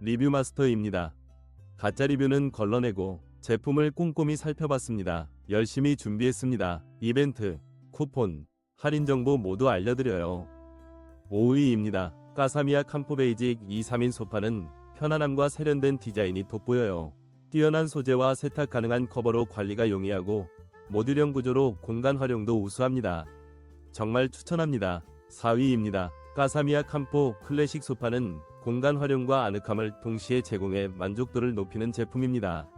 리뷰 마스터입니다. 가짜 리뷰는 걸러내고 제품을 꼼꼼히 살펴봤습니다. 열심히 준비했습니다. 이벤트, 쿠폰, 할인 정보 모두 알려드려요. 5위입니다. 까사미아 캄포 베이직 2, 3인 소파는 편안함과 세련된 디자인이 돋보여요. 뛰어난 소재와 세탁 가능한 커버로 관리가 용이하고 모듈형 구조로 공간 활용도 우수합니다. 정말 추천합니다. 4위입니다. 까사미아 캄포 클래식 소파는 공간 활용과 아늑함을 동시에 제공해 만족도를 높이는 제품입니다.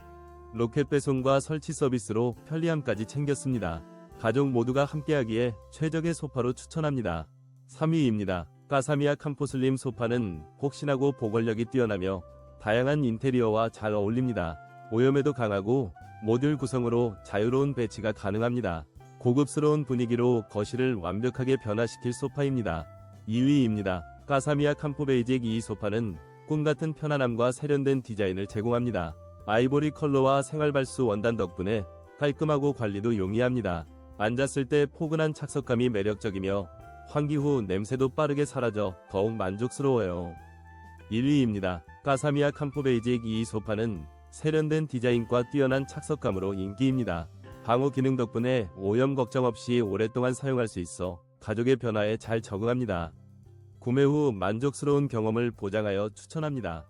로켓 배송과 설치 서비스로 편리함까지 챙겼습니다. 가족 모두가 함께하기에 최적의 소파로 추천합니다. 3위입니다. 까사미아 캄포 슬림 소파는 폭신하고 보관력이 뛰어나며 다양한 인테리어와 잘 어울립니다. 오염에도 강하고 모듈 구성으로 자유로운 배치가 가능합니다. 고급스러운 분위기로 거실을 완벽하게 변화시킬 소파입니다. 2위입니다. 까사미아 캄포 베이직 이 소파는 꿈같은 편안함과 세련된 디자인을 제공합니다. 아이보리 컬러와 생활발수 원단 덕분에 깔끔하고 관리도 용이합니다. 앉았을 때 포근한 착석감이 매력적이며 환기 후 냄새도 빠르게 사라져 더욱 만족스러워요. 1위입니다. 까사미아 캄포 베이직 이 소파는 세련된 디자인과 뛰어난 착석감으로 인기입니다. 방호 기능 덕분에 오염 걱정 없이 오랫동안 사용할 수 있어 가족의 변화에 잘 적응합니다. 구매 후 만족스러운 경험을 보장하여 추천합니다.